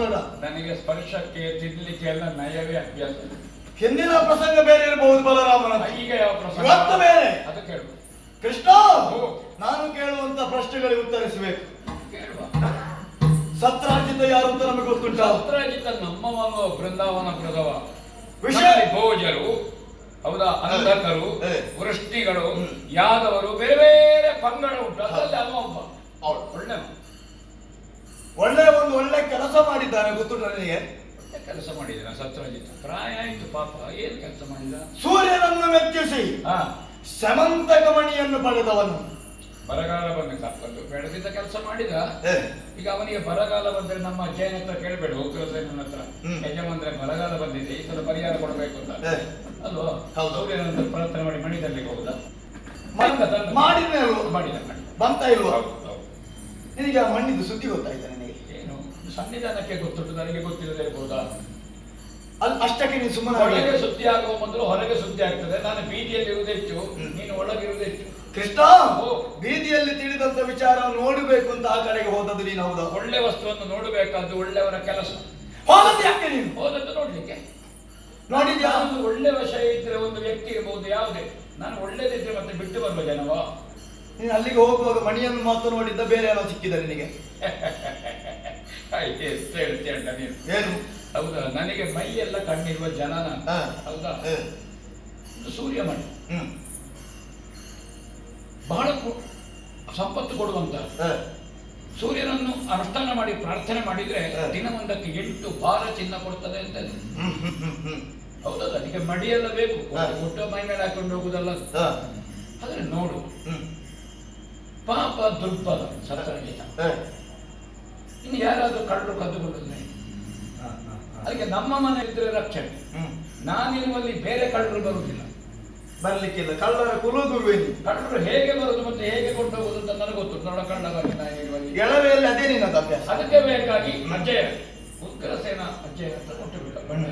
ಬೇಡ ನನಗೆ ಸ್ಪರ್ಶಕ್ಕೆ ತಿನ್ಲಿಕ್ಕೆ ಎಲ್ಲ ನಯವೇ ಅಭ್ಯಾಸ. ಹಿಂದಿನ ಪ್ರಸಂಗ ಬೇರೆ ಇರಬಹುದು ಬಲರಾಮನ ಈಗ ಯಾವ ಪ್ರಸಂಗ? ಇವತ್ತು ಬೇರೆ. ಅದು ಕೇಳುವ. ಕೃಷ್ಣ ನಾನು ಕೇಳುವಂತ ಪ್ರಶ್ನೆಗಳಿಗೆ ಉತ್ತರಿಸಬೇಕು. ಸತ್ರಾಜಿತ ಯಾರು ಅಂತ ನಮಗೆ ಗೊತ್ತುಂಟ? ಸತ್ರಾಜಿತ ನಮ್ಮವನು ಬೃಂದಾವನ ಪ್ರದವ ವಿಷಯ ಭೋಜರು ಹೌದಾ ಅಂಧಕರು ವೃಷ್ಟಿಗಳು ಯಾದವರು ಬೇರೆ ಬೇರೆ ಪಂಗಡ ಉಂಟು. ಅದರಲ್ಲಿ ಅವ ಒಬ್ಬ. ಒಳ್ಳೆ ಒಳ್ಳೆ ಒಂದು ಒಳ್ಳೆ ಕೆಲಸ ಮಾಡಿದ್ದಾನೆ ಗೊತ್ತು ನನಗೆ? ಒಳ್ಳೆ ಕೆಲಸ ಮಾಡಿದ ಸತ್ಯರಂಜಿತ್ ಪ್ರಾಯ ಆಯ್ತು ಪಾಪ. ಏನು ಕೆಲಸ ಮಾಡಿದ ಸೂರ್ಯನನ್ನು ಮೆಚ್ಚಿಸಿ. ಸಮಂತ ಕಮಣಿಯನ್ನು ಮಣಿಯನ್ನು ಪಡೆದವನು. ಬರಗಾಲ ಬಂದ ಬಂದು ಬೆಳೆದಿದ್ದ ಕೆಲಸ ಮಾಡಿದ. ಈಗ ಅವನಿಗೆ ಬರಗಾಲ ಬಂದ್ರೆ ನಮ್ಮ ಅಜ್ಜಯನ ಹತ್ರ ಕೇಳಬೇಡ ಉಗ್ರಸೇನನ ಹತ್ರ. ಯಜಮಾನ್ರೆ ಬರಗಾಲ ಬಂದಿದೆ ಈ ಸಲ ಪರಿಹಾರ ಕೊಡಬೇಕು ಅಂತ. ಅಲ್ವಾ ಹೌದು. ಸೂರ್ಯನಂತ ಪ್ರಾರ್ಥನೆ ಮಾಡಿ ಮಣಿದಲ್ಲಿ ಹೋಗುದಾ? ಮಾಡಿದ ಮಾಡಿದ. ಬಂತ ಇಲ್ವಾ. ನಿನಗೆ ಆ ಮಣ್ಣಿದ್ದು ಸುದ್ದಿ ಗೊತ್ತಾಯ್ತಾ ನಿನಗೆ ಏನು ಸನ್ನಿಧಾನಕ್ಕೆ ಗೊತ್ತುಂಟು ನನಗೆ ಗೊತ್ತಿಲ್ಲದೆ ಇರ್ಬೋದಾ ಅಲ್ಲಿ ಅಷ್ಟಕ್ಕೆ ನೀನು ಸುಮ್ಮನೆ ಒಳಗೆ ಸುದ್ದಿ ಆಗುವ ಮೊದಲು ಹೊರಗೆ ಸುದ್ದಿ ಆಗ್ತದೆ. ನಾನು ಬೀದಿಯಲ್ಲಿ ಇರುವುದೆಚ್ಚು ಹೆಚ್ಚು ನೀನು ಒಳಗಿರುವುದೆಚ್ಚು ಕೃಷ್ಣ ಓ. ಬೀದಿಯಲ್ಲಿ ತಿಳಿದಂತ ವಿಚಾರ ನೋಡಬೇಕು ಅಂತ ಆ ಕಡೆಗೆ ಹೋದದ್ದು ನೀನು ಹೌದಾ? ಒಳ್ಳೆ ವಸ್ತುವನ್ನು ನೋಡಬೇಕಾದ್ದು ಒಳ್ಳೆಯವರ ಕೆಲಸ. ಹೋದದ್ದು ಯಾಕೆ ನೀನು? ಹೋದದ್ದು ನೋಡ್ಲಿಕ್ಕೆ. ನೋಡಿದ್ಯಾ? ಒಂದು ಒಳ್ಳೆ ವಿಷಯ ಇದ್ರೆ ಒಂದು ವ್ಯಕ್ತಿ ಇರಬಹುದು ಯಾವುದೇ. ನಾನು ಒಳ್ಳೇದಿದ್ರೆ ಮತ್ತೆ ಬಿಟ್ಟು ಬರುವ ಜನವ? ನೀನು ಅಲ್ಲಿಗೆ ಹೋಗುವಾಗ ಮಣಿಯನ್ನು ಮಾತ್ರ ನೋಡಿದ್ದ ಬೇರೆ ಏನೋ ಸಿಕ್ಕಿದ ನಿನಗೆ. ಹೇಳ್ತೀಯ ಅಣ್ಣ ನೀನು? ಏನು? ಹೌದಾ? ನನಗೆ ಮೈ ಎಲ್ಲ ಕಣ್ಣಿರುವ ಜನನ. ನಾನು ಹಾ. ಹೌದಾ ಸೂರ್ಯ ಸೂರ್ಯಮಣಿ ಹ್ಮ್. ಬಹಳ ಕೊ- ಸಂಪತ್ತು ಕೊಡುವಂತ. ಏ, ಸೂರ್ಯನನ್ನು ಅನುಷ್ಠಾನ ಮಾಡಿ ಪ್ರಾರ್ಥನೆ ಮಾಡಿದ್ರೆ ಹ. ದಿನವೊಂದಕ್ಕೆ ಎಂಟು ಭಾರ ಚಿನ್ನ ಕೊಡ್ತದೆ ಅಂತ ಇದೆ. ಹ್ಮ್ ಹ್ಮ್ ಹ್ಮ್ ಹ್ಮ್. ಹೌದಲ್ಲ ಅದಕ್ಕೆ ಮಡಿಯೆಲ್ಲ ಬೇಕು. ಹ. ಊಟ ಮೈ ಮೇಲೆ ಹಾಕೊಂಡು ಹೋಗುದಲ್ಲ? ಹಾ, ಆದ್ರೆ ನೋಡು. ಹ್ಮ್. ಪಾಪ ದುರ್ಬಲ ಸತ್ತರಗಿತ ಏ, ಇನ್ನು ಯಾರಾದರೂ ಕಳ್ಳರು ಕದ್ದುಕೊಂಡಿದ್ರೆ. ಅದಕ್ಕೆ ನಮ್ಮ ಮನೆ ಇದ್ರೆ ರಕ್ಷಣೆ ನಾನಿರುವಲ್ಲಿ ಬೇರೆ ಕಳ್ಳರು ಬರುವುದಿಲ್ಲ. ಬರ್ಲಿಕ್ಕಿಲ್ಲ. ಕಳ್ಳರ ಕುಲಗುರುವೇನು ಕಳ್ಳರು ಹೇಗೆ ಬರುದು ಮತ್ತೆ ಹೇಗೆ ಕೊಂಡು ಹೋಗುದು ಅಂತ ನನಗೆ ಗೊತ್ತು. ನೋಡ ಕಳ್ಳವಾಗಿ ನಾನು ಎಳವೆಯಲ್ಲಿ ಅದೇ ನಿನ್ನ ಅಭ್ಯಾಸ. ಅದಕ್ಕೆ ಬೇಕಾಗಿ ಅಜ್ಜಯ ಉಗ್ರಸೇನ ಅಜ್ಜಯ ಅಂತ ಕೊಟ್ಟು ಬಿಟ್ಟ ಬಣ್ಣ.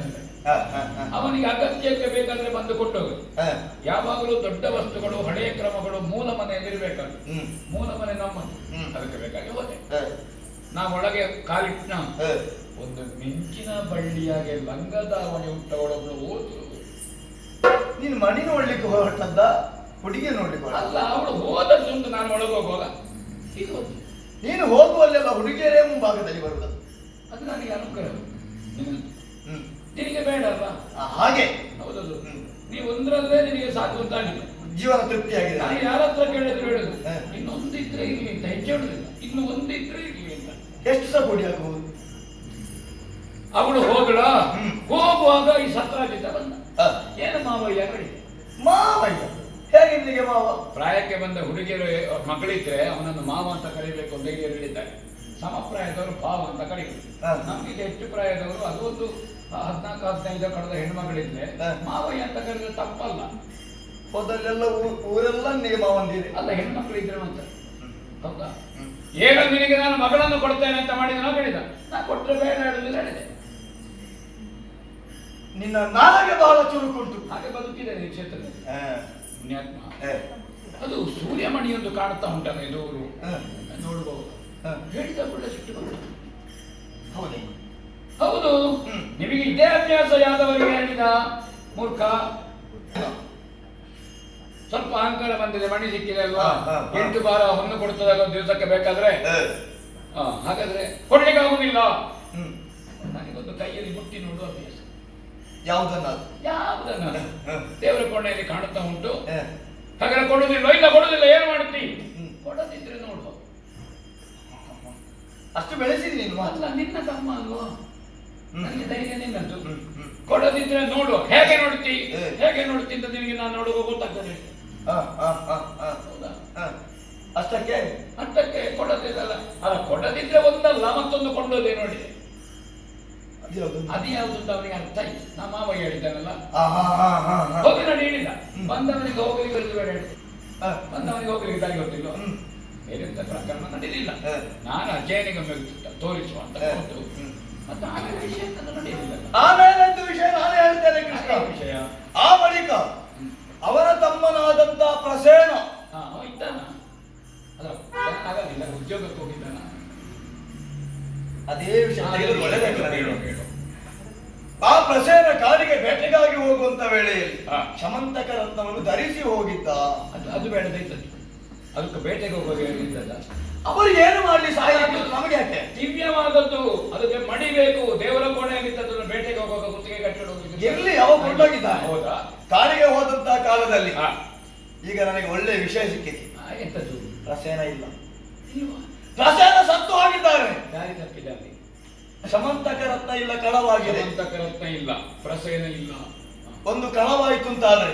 ಅವನಿಗೆ ಅಗತ್ಯಕ್ಕೆ ಬೇಕಾದ್ರೆ ಬಂದು ಕೊಟ್ಟೋಗು ಯಾವಾಗಲೂ ದೊಡ್ಡ ವಸ್ತುಗಳು ಹಳೆಯ ಕ್ರಮಗಳು ಮೂಲ ಮನೆಯಲ್ಲಿ ಇರಬೇಕಾಗಿ ಮೂಲ ಮನೆ ನಮ್ಮದು ಹ್ಮ್. ಅದಕ್ಕೆ ಬೇಕಾಗಿ ಹೋದೆ. ಏ, ನಾ ಒಳಗೆ ಕಾಲಿಟ್ನ ಒಂದು ಮಿಂಚಿನ ಬಳ್ಳಿಯಾಗೆ ಲಂಗದಾವಣಿ ಹುಟ್ಟವಳೊಬ್ಳು ಹೋದ್ರು ನೀನು ಮಣಿ ನೋಡ್ಲಿಕ್ಕೆ ಹೊರಟದ್ದ? ಹುಡುಗಿ ನೋಡ್ಲಿಕ್ಕೆ ಅಲ್ಲ ಅವಳು ಹೋದದ್ದುಂಟು ನಾನು ಒಳಗೆ ಹೋಗುವಾಗ. ಇದು. ನೀನು ಹೋಗುವಲ್ಲೆಲ್ಲ ಹುಡುಗಿಯರೇ ಮುಂಭಾಗದಲ್ಲಿ ಬರುದು ಅದು ನನಗೆ ಅನುಗ್ರಹ ನಿನಗೆ ಬೇಡ ಅಲ್ವಾ ಹಾಗೆ. ಹೌದದು. ನೀವು ಒಂದ್ರಲ್ಲೇ ನಿನಗೆ ಸಾಕು ಅಂತ ಜೀವನ ತೃಪ್ತಿಯಾಗಿದೆ. ನಾನು ಯಾರ ಹತ್ರ ಕೇಳಿದ್ರು ಹೇಳುದು. ಇನ್ನೊಂದಿದ್ರೆ ಇರ್ಲಿ ಅಂತ ಹೆಚ್ಚು ಹೇಳುದಿಲ್ಲ ಇನ್ನು ಒಂದಿದ್ರೆ ಎಷ್ಟು ಸಹ ಕೋಟಿ ಆಗಬಹುದು ಅವಳು ಹೋಗಳ. ಹೋಗುವಾಗ ಈ ಸತ್ರಾಜಿತ ಬಂದ. ಏನು ಮಾವಯ್ಯ ಕಡಿದೆ ಮಾವಯ್ಯ. ಹೇಗೆ ನಿನಗೆ ಮಾವ? ಪ್ರಾಯಕ್ಕೆ ಬಂದ ಹುಡುಗಿಯರು ಮಗಳಿದ್ರೆ ಅವನನ್ನು ಮಾವ ಅಂತ ಕರೀಬೇಕು ಅಂತ ಹೇಳಿದ್ದಾರೆ. ಸಮಪ್ರಾಯದವರು ಭಾವ ಅಂತ ಕರೀಬೇಕು. ನಮಗಿದೆ ನಮಗೆ ಹೆಚ್ಚು ಪ್ರಾಯದವರು ಅದು ಒಂದು ಹದಿನಾಲ್ಕು ಹದಿನೈದು ಕಳೆದ ಹೆಣ್ಮಗಳಿದ್ರೆ. ಮಾವಯ್ಯ ಅಂತ ಕರೆದ್ರೆ ತಪ್ಪಲ್ಲ. ಹೋದಲ್ಲೆಲ್ಲ ಊರೆಲ್ಲ ನಿಯಮ ಒಂದಿದೆ ಅಲ್ಲ ಹೆಣ್ಮಕ್ಳಿದ್ರೆ ಮಾತ್ರ. ಹೌದಾ? ಈಗ ನಿನಗೆ ನಾನು ಮಗಳನ್ನು ಕೊಡ್ತೇನೆ ಅಂತ ಮಾಡಿದನೋ ಕೇಳಿದ ನಾ ಕೊಟ್ಟರೆ ಬೇಡ ಹೇಳಲಿಲ್ಲ ಹೇಳಿದೆ ನಿನ್ನ ನಾಲಿಗೆ ಬಹಳ ಚುರುಕುಂಟು. ಹಾಗೆ ಬದುಕಿದೆ ಈ ಕ್ಷೇತ್ರದಲ್ಲಿ. ಅದು ಪುಣ್ಯಾತ್ಮ. ಅದು ಸೂರ್ಯಮಣಿಯೊಂದು ಕಾಣ್ತಾ ಉಂಟಲ್ಲ ಇದು ಅವರು ನೋಡಬಹುದು. ಹೇಳಿದ ಒಳ್ಳೆ ಸಿಟ್ಟು ಬಂತು. ಹೌದೇ? ಹೌದು. ನಿಮಗೆ ಇದೇ ಅಭ್ಯಾಸ ಯಾದವರಿಗೆ ಹೇಳಿದ? ಮೂರ್ಖ. ಸ್ವಲ್ಪ ಅಹಂಕಾರ ಬಂದಿದೆ ಮಣಿ ಸಿಕ್ಕಿದೆ ಅಲ್ವಾ. ಎಂಟು ಬಾರ ಹೊನ್ನು ಕೊಡ್ತದಾಗ ಒಂದು ದಿವಸಕ್ಕೆ ಬೇಕಾದ್ರೆ. ಹಾಗಾದ್ರೆ ಕೊಡ್ಲಿಕ್ಕೆ ಆಗುದಿಲ್ಲ. ಹ್ಮ್. ನನಗೊಂದು ಕೈಯಲ್ಲಿ ಮುಟ್ಟಿ ನೋಡುವ ಅಭ್ಯಾಸ ಯಾವುದನ್ನ? ಯಾವುದನ್ನ? ದೇವರ ಕೊಣೆಯಲ್ಲಿ ಕಾಣುತ್ತಾ ಉಂಟು. ಹಾಗಾದ್ರೆ ಕೊಡುದಿಲ್ಲ ಇಲ್ಲ ಕೊಡುದಿಲ್ಲ. ಏನು ಮಾಡ್ತಿ. ಕೊಡದಿದ್ರೆ ನೋಡುವ ಅಷ್ಟು ಬೆಳೆಸಿದ್ರಿ ನೀನು ಅಲ್ಲ ನಿನ್ನ ತಮ್ಮ ಅಲ್ವಾ. ನನಗೆ ಧೈರ್ಯ ನಿನ್ನದು. ಕೊಡದಿದ್ರೆ ನೋಡುವ ಹೇಗೆ ನೋಡ್ತಿ? ಹೇಗೆ ನೋಡ್ತಿ ಅಂತ ನಿನಗೆ ನಾನು ನೋಡುವ ಗೊತ್ತಾಗ್ತದೆ. ಅಷ್ಟಕ್ಕೆ ಅಷ್ಟಕ್ಕೆ ಕೊಡದಿದ್ದಲ್ಲ. ಅಲ್ಲ ಕೊಡದಿದ್ರೆ ಒಂದಲ್ಲ ಮತ್ತೊಂದು ಕೊಂಡೋದೆ ನೋಡಿ? ಅದು ಯಾವುದು? ಅಂತ ಅವನಿಗೆ ಅರ್ಥ ಆಯ್ತು. ನಾ ಮಾವ ಹೇಳಿದ್ದಾನಲ್ಲ. ಹೋಗಿ ನಾನು ಹೇಳಿಲ್ಲ. ಬಂದವನಿಗೆ ಹೋಗಲಿಕ್ಕೆ ಬರೆದು ಬೇಡ. ಬಂದವನಿಗೆ ಹೋಗ್ಲಿಕ್ಕೆ ದಾರಿ ಗೊತ್ತಿಲ್ಲ? ಹ್ಮ್. ಬೇರೆಂತ ಪ್ರಕರಣ ನಡೆಯಲಿಲ್ಲ. ನಾನು ಅಜ್ಜಯನಿಗೊಮ್ಮೆ ತೋರಿಸುವ ಅಂತ ಹ, ಹ್ಮ್. ಮತ್ತೆ ಆಮೇಲೆ ವಿಷಯ ಅಂತ ನಡೆಯಲಿಲ್ಲ. ಆಮೇಲೆ ವಿಷಯ ನಾನು ಹೇಳ್ತೇನೆ ಕೃಷ್ಣ. ವಿಷಯ? ಆ ಆ ಪ್ರಸೇನ ಕಾಡಿಗೆ ಬಂದ ವೇಳೆಯಲ್ಲಿ ಹಾ. ಶಮಂತಕ ರತ್ನವನ್ನು ಧರಿಸಿ ಹೋಗಿದ್ದ. ಅದು ಅದು ಬೇಡದೈತದ್ದು ಅದಕ್ಕೆ ಬೇಟೆಗೆ ಹೋಗೋದು ಹೇಳಿದ್ದಲ್ಲ ಅವರು ಏನು ಮಾಡಲಿ ಸಹಾಯ ನಮಗೆ ಯಾಕೆ? ದಿವ್ಯವಾದದ್ದು. ಅದಕ್ಕೆ ಮಡಿಬೇಕು ದೇವರ ಕೋಣೆಯಲ್ಲಿದ್ದದನ್ನು ಬೇಟೆಗೆ ಹೋಗುವಾಗ ಗುತ್ತಿಗೆ ಕಟ್ಟಿಡುವುದು ಎಲ್ಲಿ? ಅವ ಕೊಂಡೋಗಿದ್ದ ಹೌದಾ? ಕಾಡಿಗೆ ಹೋದಂತ ಕಾಲದಲ್ಲಿ. ಈಗ ನನಗೆ ಒಳ್ಳೆ ವಿಷಯ ಸಿಕ್ಕಿದೆ. ಪ್ರಸೇನ ಎಂತದ್ದು? ರಸೇನ ಇಲ್ಲ. ಪ್ರಸೇನ ರಸೇನ ಸತ್ತು ಹೋಗಿದ್ದಾನೆ. ತಪ್ಪಿದಲ್ಲಿ ರತ್ನ ಇಲ್ಲ ಕಳವಾಗಿದೆ. ಅಂತಕ ರತ್ನ ಇಲ್ಲ ಪ್ರಸೇನ ಇಲ್ಲ. ಒಂದು ಕಳವಾಯಿತು ಅಂತ ಆದ್ರೆ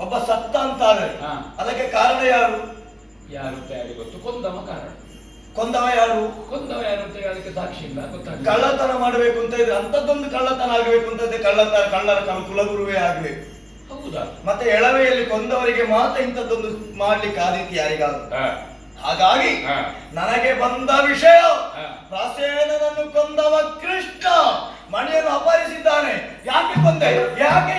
ಒಬ್ಬ ಸತ್ತ ಅಂತ ಆದ್ರೆ. ಅದಕ್ಕೆ ಕಾರಣ ಯಾರು? ಯಾರು ಅಂತ ಯಾರಿಗೆ ಗೊತ್ತು. ಕೊಂದವ ಕಾರಣ. ಕೊಂದವ ಯಾರು? ಕೊಂದವ ಯಾರು ಅಂತ ಅದಕ್ಕೆ ಸಾಕ್ಷಿ ಇಲ್ಲ ಗೊತ್ತಾಗ ಕಳ್ಳತನ ಮಾಡಬೇಕು ಅಂತ ಇದ್ರೆ ಅಂತದ್ದೊಂದು ಕಳ್ಳತನ ಆಗಬೇಕು ಅಂತ ಇದ್ರೆ ಕಳ್ಳತನ ಕಳ್ಳರ ಕಲ್ ಕುಲಗುರುವೇ ಆಗ್ಬೇಕು ಹೌದಾ? ಮತ್ತೆ ಎಳವೆಯಲ್ಲಿ ಕೊಂದವರಿಗೆ ಮಾತ್ರ ಇಂಥದ್ದೊಂದು ಮಾಡ್ಲಿಕ್ಕೆ ಆದಿತ್ಯ ಯಾರಿಗಾದ್ರು. ಹಾಗಾಗಿ ನನಗೆ ಬಂದ ವಿಷಯ ಪ್ರಾಸೇನನ್ನು ಕೊಂದವ ಕೃಷ್ಣ ಮಣಿಯನ್ನು ಅಪಹರಿಸಿದ್ದಾನೆ. ಯಾಕೆ ಬಂದೆ ಯಾಕೆ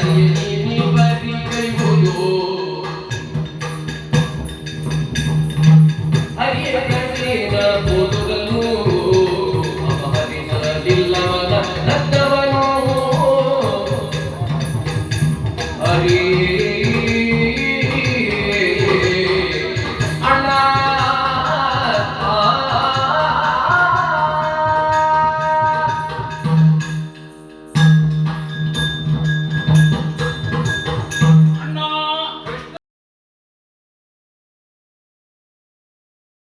Thank you.